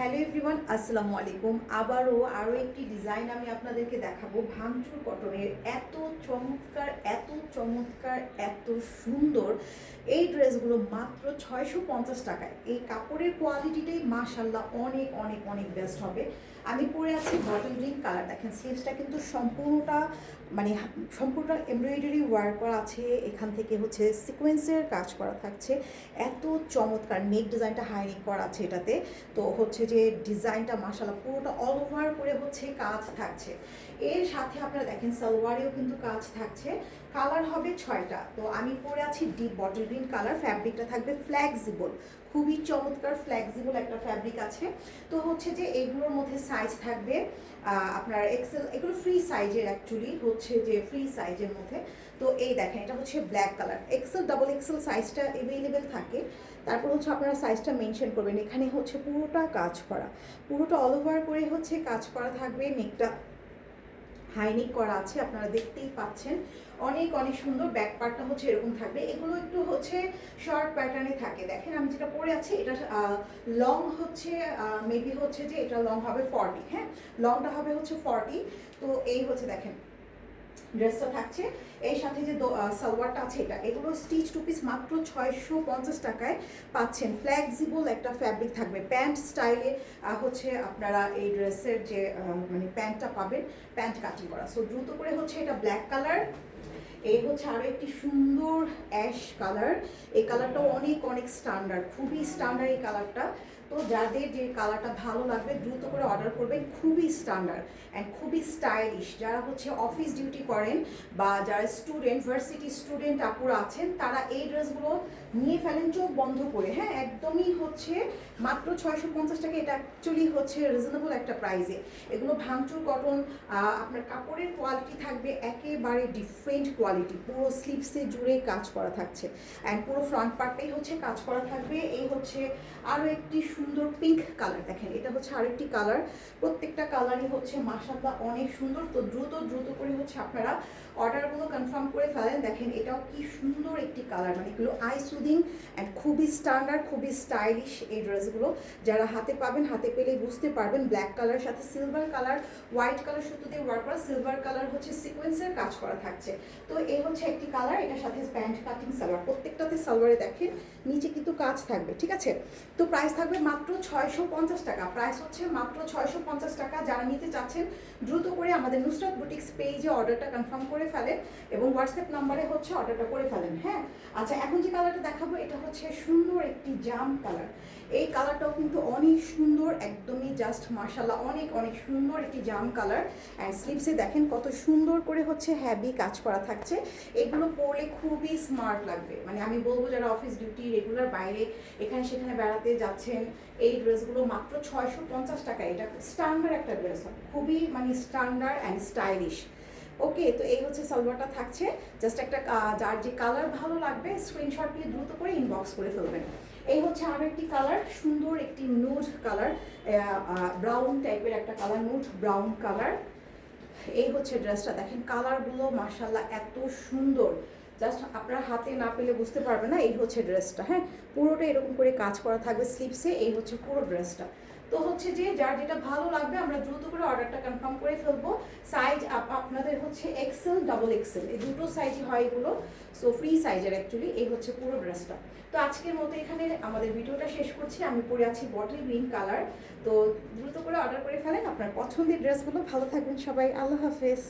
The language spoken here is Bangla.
হ্যালো এভরিওয়ান আসসালামু আলাইকুম। আবারও আরও একটি ডিজাইন আমি আপনাদেরকে দেখাবো ভাঙচুর কটনের এত চমৎকার, এত চমৎকার, এত সুন্দর। এই ড্রেসগুলো মাত্র ছয়শো পঞ্চাশ টাকায়। এই কাপড়ের কোয়ালিটিটাই মাশাল্লাহ অনেক অনেক অনেক বেস্ট হবে। আমি পরে আছি বটল গ্রিন কালার দেখেন স্লিভসটা কিন্তু সম্পূর্ণটা মানে সম্পূর্ণ এমব্রয়ডারি ওয়ার্ক করা আছে। এখান থেকে হচ্ছে সিকোয়েন্সের কাজ করা থাকছে। এত চমৎকার নেক ডিজাইনটা হাইনেক করা আছে এটাতে। তো হচ্ছে যে ডিজাইনটা মাসাল্লাহ পুরোটা অল ওভার করে হচ্ছে কাজ থাকছে। এর সাথে আপনারা দেখেন সালোয়ারেও কিন্তু কাজ থাকছে। কালার হবে ছয়টা। তো আমি পরে আছি ডিপ বটল গ্রিন কালার ফ্যাব্রিকটা থাকবে ফ্ল্যাক্সিবল খুবই চমৎকার ফ্ল্যাক্সিবল একটা ফ্যাব্রিক আছে। তো হচ্ছে যে এগুলোর মধ্যে সাইজ থাকবে আপনার এক্সেল এগুলো ফ্রি সাইজের অ্যাকচুয়ালি হচ্ছে যে ফ্রি সাইজের মধ্যে। তো এই দেখেন, এটা হচ্ছে black colour XL double XL সাইজটা অ্যাভেলেবেল থাকে। তারপর হচ্ছে আপনারা সাইজটা মেনশন করবেন। এখানে হচ্ছে পুরোটা কাজ করা। পুরোটা অল ওভার করে হচ্ছে কাজ করা থাকবে। নেকটা হাইনিক করা আছে, আপনারা দেখতেই পাচ্ছেন। অনেক অনেক সুন্দর ব্যাক পার্টটা হচ্ছে এরকম থাকবে। এগুলো একটু হচ্ছে শর্ট প্যাটার্নে থাকে। দেখেন, আমি যেটা পরে আছি, এটা লং হচ্ছে মেবি হচ্ছে যে এটা লং হবে ফর্টি হ্যাঁ? লংটা হবে হচ্ছে ফর্টি তো এই হচ্ছে, দেখেন ড্রেসটা থাকছে। এর সাথে যে সালোয়ারটা আছে এটা, এগুলো স্টিচ টু পিস মাত্র ছয়শো পঞ্চাশ টাকায় পাচ্ছেন। ফ্লেক্সিবল একটা ফ্যাব্রিক থাকবে। প্যান্ট স্টাইলে হচ্ছে আপনারা এই ড্রেসের যে মানে প্যান্টটা পাবেন প্যান্ট কাটিং করা। সো দ্রুত করে হচ্ছে এটা ব্ল্যাক কালার এই হচ্ছে আরও একটি সুন্দর অ্যাশ কালার এই কালারটাও অনেক অনেক স্ট্যান্ডার্ড খুবই স্ট্যান্ডার্ড এই কালারটা তো যাদের যে কালারটা ভালো লাগবে, দ্রুত করে অর্ডার করবেন। খুবই স্ট্যান্ডার্ড অ্যান্ড খুবই স্টাইলিশ যারা হচ্ছে অফিস ডিউটি করেন বা যারা স্টুডেন্ট ভার্সিটি স্টুডেন্ট আপুরা আছেন, তারা এই ড্রেসগুলো নিয়ে ফেলেন চোখ বন্ধ করে। হ্যাঁ একদমই হচ্ছে মাত্র ছয়শো পঞ্চাশ টাকা এটা অ্যাকচুয়ালি হচ্ছে রিজনেবল একটা প্রাইসে এগুলো ভাঙচুর কটন আপনার কাপড়ের কোয়ালিটি থাকবে একেবারে ডিফারেন্ট কোয়ালিটি পুরো স্লিপসে জুড়ে কাজ করা থাকছে। অ্যান্ড পুরো ফ্রন্ট পার্টটাই হচ্ছে কাজ করা থাকবে। এই হচ্ছে আরও একটি সুন্দর পিঙ্ক কালার দেখেন। এটা হচ্ছে আরেকটি কালার প্রত্যেকটা কালারই হচ্ছে মাসাল্লাহ অনেক সুন্দর। তো দ্রুত দ্রুত করে হচ্ছে আপনারা অর্ডারগুলো কনফার্ম করে ফেলেন। দেখেন, এটাও কি সুন্দর একটি কালার মানে এগুলো আই সুদিং অ্যান্ড খুবই স্ট্যান্ডার্ড খুবই স্টাইলিশ এই ড্রেসগুলো যারা হাতে পাবেন, হাতে পেলে বুঝতে পারবেন। ব্ল্যাক কালার সাথে সিলভার কালার হোয়াইট কালার সুতো দিয়ে ওয়ার্ক করা সিলভার কালার হচ্ছে সিকোয়েন্সের কাজ করা থাকছে। তো এই হচ্ছে একটি কালার এটার সাথে প্যান্ট কাটিং সালোয়ার। প্রত্যেকটাতে সালোয়ারে দেখেন, নিচে কিন্তু কাজ থাকবে, ঠিক আছে? তো প্রাইস থাকবে মাত্র ছয়শো পঞ্চাশ টাকা। প্রাইস হচ্ছে মাত্র ছয়শো পঞ্চাশ টাকা। যারা নিতে চাচ্ছেন, দ্রুত করে আমাদের নুসরাত বুটিক্স পেজে অর্ডারটা কনফার্ম করে ফেলেন এবং হোয়াটসঅ্যাপ নাম্বারে হচ্ছে অর্ডারটা করে ফেলেন হ্যাঁ? আচ্ছা এখন যে কালারটা দেখাবো, এটা হচ্ছে সুন্দর একটি জাম কালার এই কালারটাও কিন্তু অনেক সুন্দর, একদমই জাস্ট মার্শাল্লাহ অনেক অনেক সুন্দর একটি জাম কালার অ্যান্ড স্লিপসে দেখেন কত সুন্দর করে হচ্ছে হ্যাভি কাজ করা থাকছে। এগুলো পরলে খুবই স্মার্ট লাগবে। মানে আমি বলব, যারা অফিস ডিউটি রেগুলার বাইরে এখানে সেখানে বেড়াতে যাচ্ছেন এই ড্রেসগুলো মাত্র ছয়শো পঞ্চাশ টাকা। এটা স্ট্যান্ডার্ড একটা ড্রেস খুবই মানে স্ট্যান্ডার্ড অ্যান্ড স্টাইলিশ ওকে তো এই হচ্ছে সালোয়ারটা থাকছে। জাস্ট একটা যার যে কালার ভালো লাগবে স্ক্রিনশট নিয়ে দ্রুত করে ইনবক্স করে ফেলবেন। এই হচ্ছে আরও একটি কালার সুন্দর একটি নুড কালার ব্রাউন টাইপের একটা কালার নুড ব্রাউন কালার এই হচ্ছে ড্রেসটা দেখেন কালারগুলো মার্শাল্লাহ এত সুন্দর। জাস্ট আপনার হাতে না পেলে বুঝতে পারবেন না, এই হচ্ছে ড্রেসটা হ্যাঁ? পুরোটা এরকম করে কাজ করা থাকবে স্লিপসে এই হচ্ছে পুরো ড্রেসটা তো হচ্ছে যে, যার যেটা ভালো লাগবে, আমরা দ্রুত করে অর্ডারটা কনফার্ম করে ফেলব। সাইজ আপনাদের হচ্ছে এক্সেল ডাবল এক্সেল এই দুটো সাইজই হয় এগুলো। সো ফ্রি সাইজের অ্যাকচুয়ালি এই হচ্ছে পুরো ড্রেসটা তো আজকের মতো এখানে আমাদের ভিডিওটা শেষ করছি। আমি পরে আছি বটল গ্রিন কালার তো দ্রুত করে অর্ডার করে ফেলেন। আপনার পছন্দের ড্রেসগুলো ভালো থাকবেন সবাই। আল্লাহ হাফেজ।